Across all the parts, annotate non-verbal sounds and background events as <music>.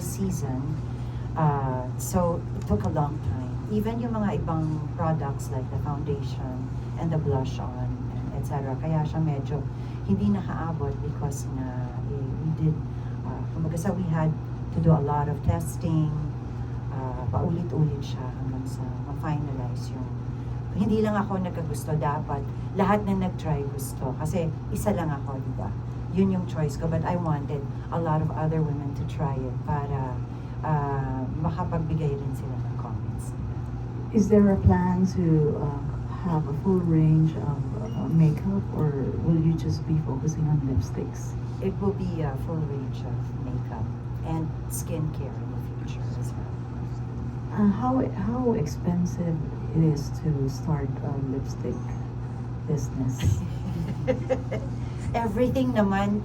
season. Uh, so it took a long time. Even yung mga ibang products like the foundation and the blush on and etc. Kaya siya medyo hindi nakaabot because na eh, we did, uh, kumbaga sa we had to do a lot of testing, uh, paulit-ulit siya hanggang sa ma-finalize yung hindi lang ako nagkagusto dapat lahat na nag-try gusto kasi isa lang ako di ba yun yung choice ko but I wanted a lot of other women to try it para uh, makapagbigay rin sila ng comments. Is there a plan to uh, have a full range of uh, makeup or will you just be focusing on lipsticks? it will be a full range of makeup and skincare in the future as well. Uh, how how expensive it is to start a lipstick business? everything naman,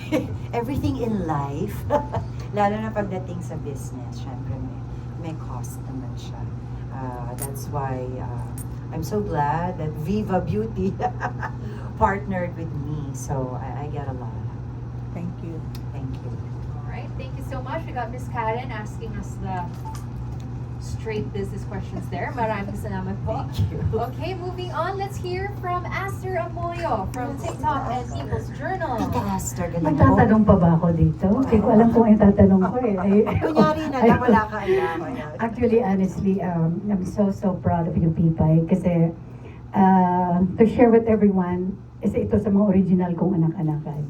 <laughs> everything in life, <laughs> lalo na pagdating sa business, syempre may, may cost naman siya. Uh, that's why uh, I'm so glad that Viva Beauty <laughs> partnered with me. So I, I get a lot. Thank you. Thank you. All right, thank you so much. We got Miss Karen asking us the straight business questions there. Maraming salamat po. Thank you. Okay, moving on. Let's hear from Aster Amoyo from TikTok and People's Journal. Tita Esther, galing mo. Magtatanong pa ba ako dito? Hindi ko alam kung tatanong ko eh. <laughs> Ay- Kunyari na lang, wala ka alam. Actually, honestly, um, I'm so, so proud of you, Pipay. Kasi uh, to share with everyone, isa ito sa mga original kong anak-anakan.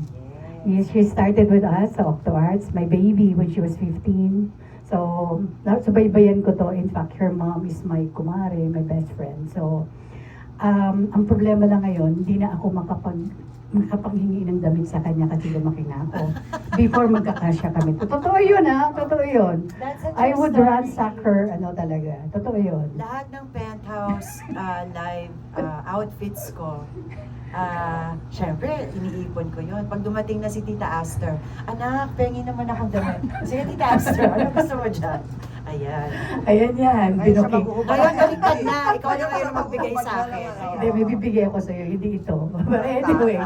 Yes, she started with us sa Octo Arts, my baby, when she was 15. So, subaybayan ko to. In fact, her mom is my kumare, my best friend. So, um, ang problema lang ngayon, hindi na ako makapag makapanghingi ng damit sa kanya kasi lumaki na ako. <laughs> Before magkakasya kami. Totoo yun ha, totoo yun. I would story. ransack her, ano talaga. Totoo yun. Lahat ng penthouse uh, live uh, outfits ko, ah, syempre, iniipon ko yun. Pag dumating na si Tita Aster, anak, pengi naman akong damit. Sige, Tita Aster, ano gusto mo dyan? Ayan. Ayan yan. Binuki. Ngayon, baliktad na. Ikaw na ngayon magbigay sa akin. Hindi, may bibigay ako sa'yo, hindi ito. <laughs> But anyway,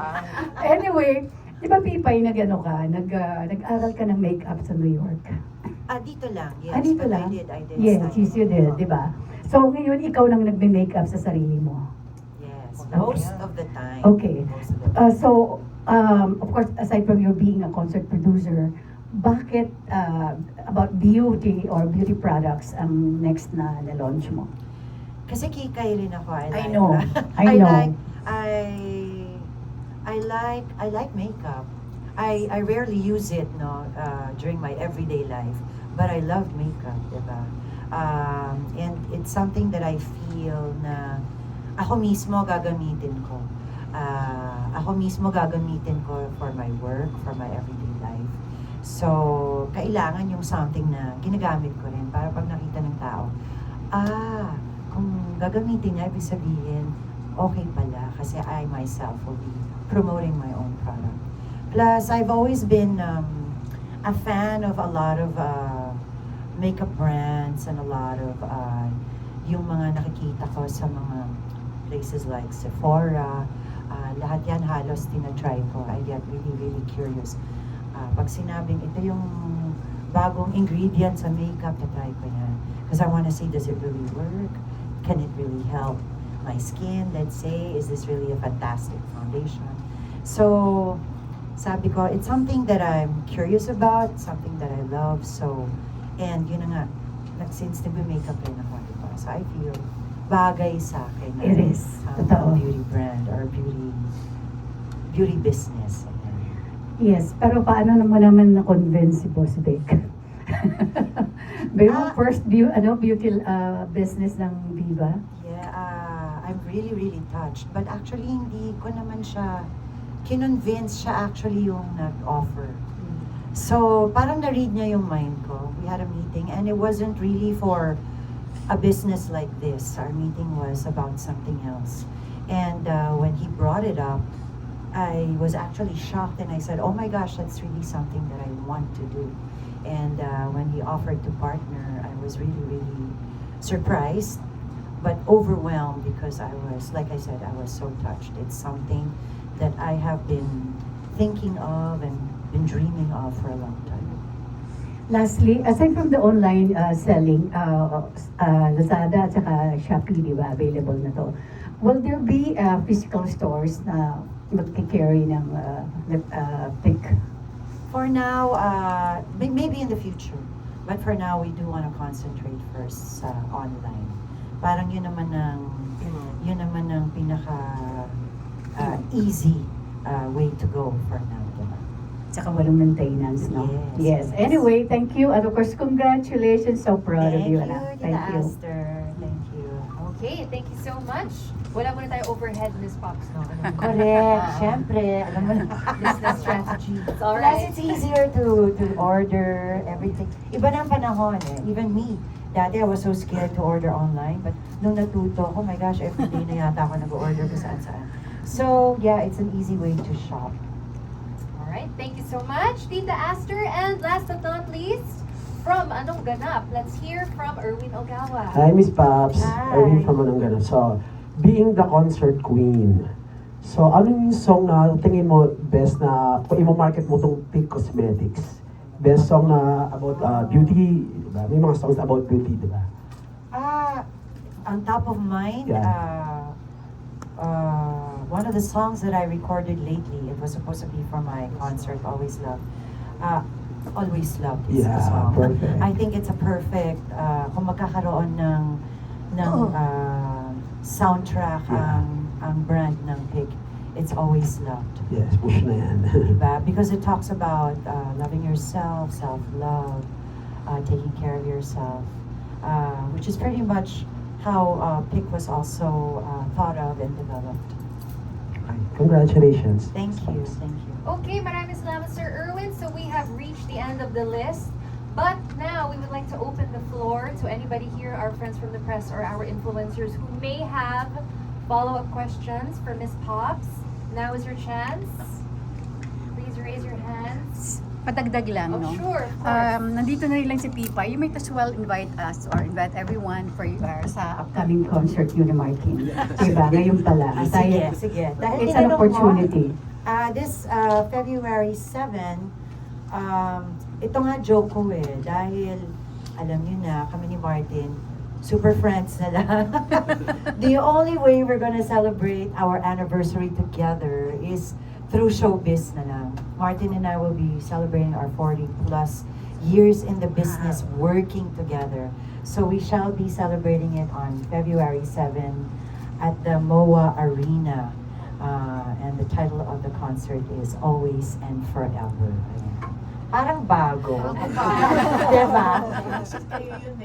anyway, di ba Pipay, nag ano ka, nag, ah, nag-aral ka ng makeup sa New York? Ah, dito lang. Yes, ah, dito lang? I did. I did. Yes, yes, you did, di ba? So ngayon, ikaw nang nagme-makeup sa sarili mo. Most of the time. Okay. Most of the time. Uh, so, um, of course, aside from your being a concert producer, bakit uh, about beauty or beauty products ang next na na-launch mo? Kasi kikay rin ako. I, I know. <laughs> I know. like, I, I like, I like makeup. I, I rarely use it, no, uh, during my everyday life. But I love makeup, diba? Um, and it's something that I feel na ako mismo gagamitin ko. Uh, ako mismo gagamitin ko for my work, for my everyday life. So, kailangan yung something na ginagamit ko rin para pag nakita ng tao, ah, kung gagamitin niya, ibig sabihin, okay pala kasi I myself will be promoting my own product. Plus, I've always been um, a fan of a lot of uh, makeup brands and a lot of uh, yung mga nakikita ko sa mga places like Sephora. Uh, lahat yan halos tinatry ko. I get really, really curious. Uh, pag sinabing ito yung bagong ingredient sa makeup, tatry ko yan. Because I want to see, does it really work? Can it really help my skin? Let's say, is this really a fantastic foundation? So, sabi ko, it's something that I'm curious about, something that I love. So, and yun na nga, nag- since nagbe-makeup rin ako, diba? So, I feel bagay sa akin. It is. um, Totoo. beauty brand or beauty beauty business. Yes, pero paano naman naman na-convince si Boss Vic? <laughs> Pero Ah. first view, ano, beauty uh, business ng Viva? Yeah, uh, I'm really, really touched. But actually, hindi ko naman siya kinonvince siya actually yung nag-offer. So, parang na-read niya yung mind ko. We had a meeting and it wasn't really for a business like this. Our meeting was about something else. And uh, when he brought it up, I was actually shocked and I said, oh my gosh, that's really something that I want to do. And uh, when he offered to partner, I was really, really surprised, but overwhelmed because I was, like I said, I was so touched. It's something that I have been thinking of and been dreaming of for a long time. Lastly, aside from the online uh, selling, uh, uh, Lazada at saka Shopee, di ba, available na to, will there be uh, physical stores na magkikarry ng uh, uh, pick? For now, uh, may- maybe in the future. But for now, we do want to concentrate first sa online. Parang yun naman ang yun naman ang pinaka uh, easy uh, way to go for now? Tsaka walang maintenance, no? Yes, yes. Anyway, thank you. And of course, congratulations. So proud of Thank you, you, anak. Tita Thank you. Aster. Thank you. Okay, thank you so much. Wala muna tayo overhead, Miss Pops. No? <laughs> Correct. <laughs> Siyempre, alam mo na. Business strategy. It's all Plus, right. it's easier to to order everything. Iba na ang panahon eh. Even me. Dati I was so scared to order online. But nung natuto, oh my gosh, every day na yata ako nag-order kung saan saan. So, yeah, it's an easy way to shop. All right, thank you so much, Tita Aster. And last but not least, from Anong Ganap, let's hear from Erwin Ogawa. Hi, Miss Pops. Hi. Erwin from Mananggana. So, being the concert queen, so ano yung song na tingin mo best na kung imo-market mo tong Peak Cosmetics? Best song na about uh, beauty, di ba? May mga songs about beauty, di ba? Ah, on top of mind, Yeah. uh, uh, one of the songs that I recorded lately, it was supposed to be for my concert, Always Love. Uh, Always Love is the Yeah, song. perfect. I think it's a perfect, uh, kung magkakaroon ng, ng Oh. uh, soundtrack Yeah. ang, ang brand ng PIC, it's Always Loved. Yes, push na yan. Diba? Because it talks about uh, loving yourself, self-love, uh, taking care of yourself, uh, which is pretty much how uh, PIC was also uh, thought of and developed. Okay, Congratulations. Thank you, thank you. Okay, maraming salamat, Sir Irwin. So we have reached the end of the list. But now we would like to open the floor to anybody here, our friends from the press or our influencers who may have follow-up questions for Miss Pops. Now is your chance. Please raise your hands. Padagdag lang, Oh, no? sure. Um, nandito na rin lang si Pipa. You might as well invite us or invite everyone for uh, sa Upcoming concert yun ni Martin. <laughs> Diba? Ngayon pala. Ah, Tayo- sige, sige. Dahil It's an tinanong mo, opportunity. Uh, this uh, February 7, um, ito nga joke ko eh, dahil alam niyo na, kami ni Martin, super friends na lang. <laughs> the only way we're gonna celebrate our anniversary together is through showbiz na lang. Martin and I will be celebrating our 40 plus years in the business working together. So we shall be celebrating it on February 7 at the MOA Arena. Uh, and the title of the concert is Always and Forever. Ayan. Parang bago. <laughs> diba?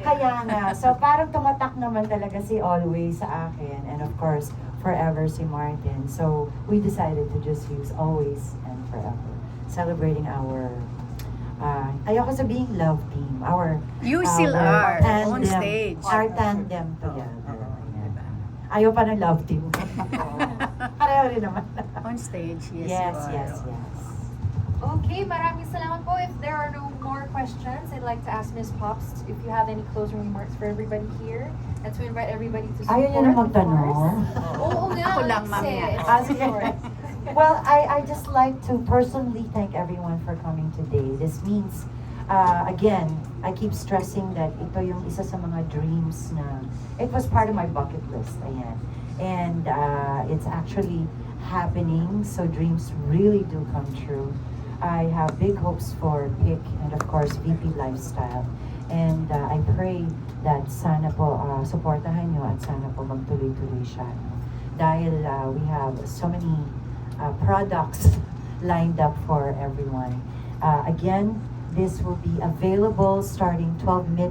Kaya nga. So parang tumatak naman talaga si Always sa akin. And of course, Forever si Martin. So we decided to just use Always and Forever. Celebrating our uh, ayoko sabihin love team. Our You still our are on tandem- stage. Our tandem together. Ayan. Ayaw pa ng love team. <laughs> Pareho rin naman. On stage, yes, yes, you are. yes, yes. Okay, maraming salamat po. If there are no more questions, I'd like to ask Miss Pops if you have any closing remarks for everybody here and to invite everybody to support. Ayaw niyo na magtanong? Oo nga. Ako lang, it's Ah, sige. <laughs> Well, I, I just like to personally thank everyone for coming today. This means, uh, again, I keep stressing that ito yung isa sa mga dreams na, it was part of my bucket list, ayan. And uh, it's actually happening, so dreams really do come true. I have big hopes for PIC and of course VP Lifestyle. And uh, I pray that sana po uh, supportahan nyo at sana po magtuloy-tuloy siya. Dahil uh, we have so many uh, products <laughs> lined up for everyone. Uh, again, this will be available starting 12 mid